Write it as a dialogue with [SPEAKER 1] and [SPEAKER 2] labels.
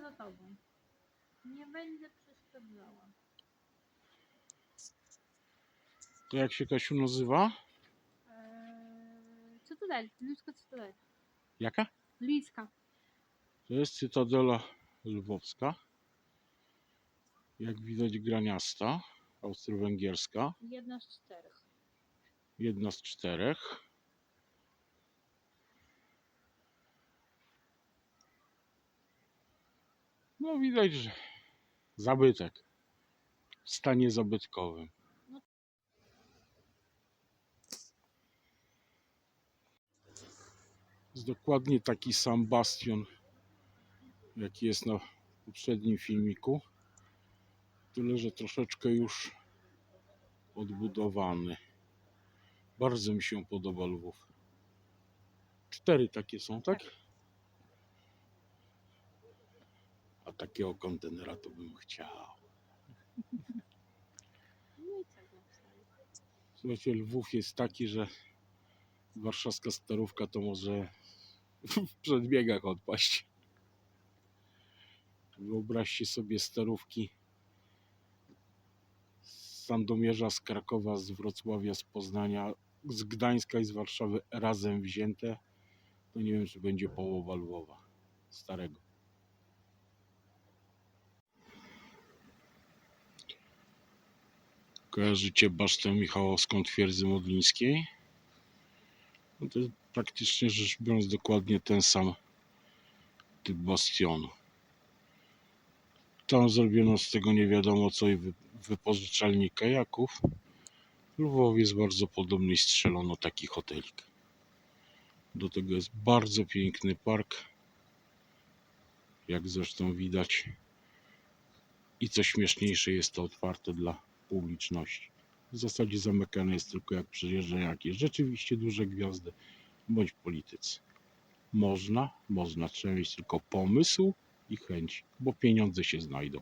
[SPEAKER 1] Za tobą. Nie będę przeszkadzała.
[SPEAKER 2] To jak się Kasiu nazywa?
[SPEAKER 1] Eee, co to dać?
[SPEAKER 2] Jaka?
[SPEAKER 1] Liska.
[SPEAKER 2] To jest Cytadela Lwowska. Jak widać graniasta, austro-węgierska.
[SPEAKER 1] Jedna z czterech.
[SPEAKER 2] Jedna z czterech. No widać, że zabytek. W stanie zabytkowym. Jest dokładnie taki sam bastion, jaki jest na poprzednim filmiku. Tyle, że troszeczkę już odbudowany. Bardzo mi się podoba Lwów. Cztery takie są, tak? A takiego kontenera to bym chciał.
[SPEAKER 1] No wstali?
[SPEAKER 2] Słuchajcie, Lwów jest taki, że warszawska starówka to może w przedbiegach odpaść. Wyobraźcie sobie starówki z Sandomierza, z Krakowa, z Wrocławia, z Poznania, z Gdańska i z Warszawy razem wzięte. To nie wiem, czy będzie połowa Lwowa starego. Kojarzycie basztę Michałowską twierdzy modlińskiej? No to jest praktycznie rzecz biorąc dokładnie ten sam typ bastionu. Tam zrobiono z tego nie wiadomo co i wy- wypożyczalni kajaków. W jest bardzo podobny i strzelono taki hotelik. Do tego jest bardzo piękny park. Jak zresztą widać. I co śmieszniejsze jest to otwarte dla publiczności. W zasadzie zamykane jest tylko jak przyjeżdżają jakieś rzeczywiście duże gwiazdy bądź politycy. Można, można, trzeba mieć tylko pomysł i chęć, bo pieniądze się znajdą.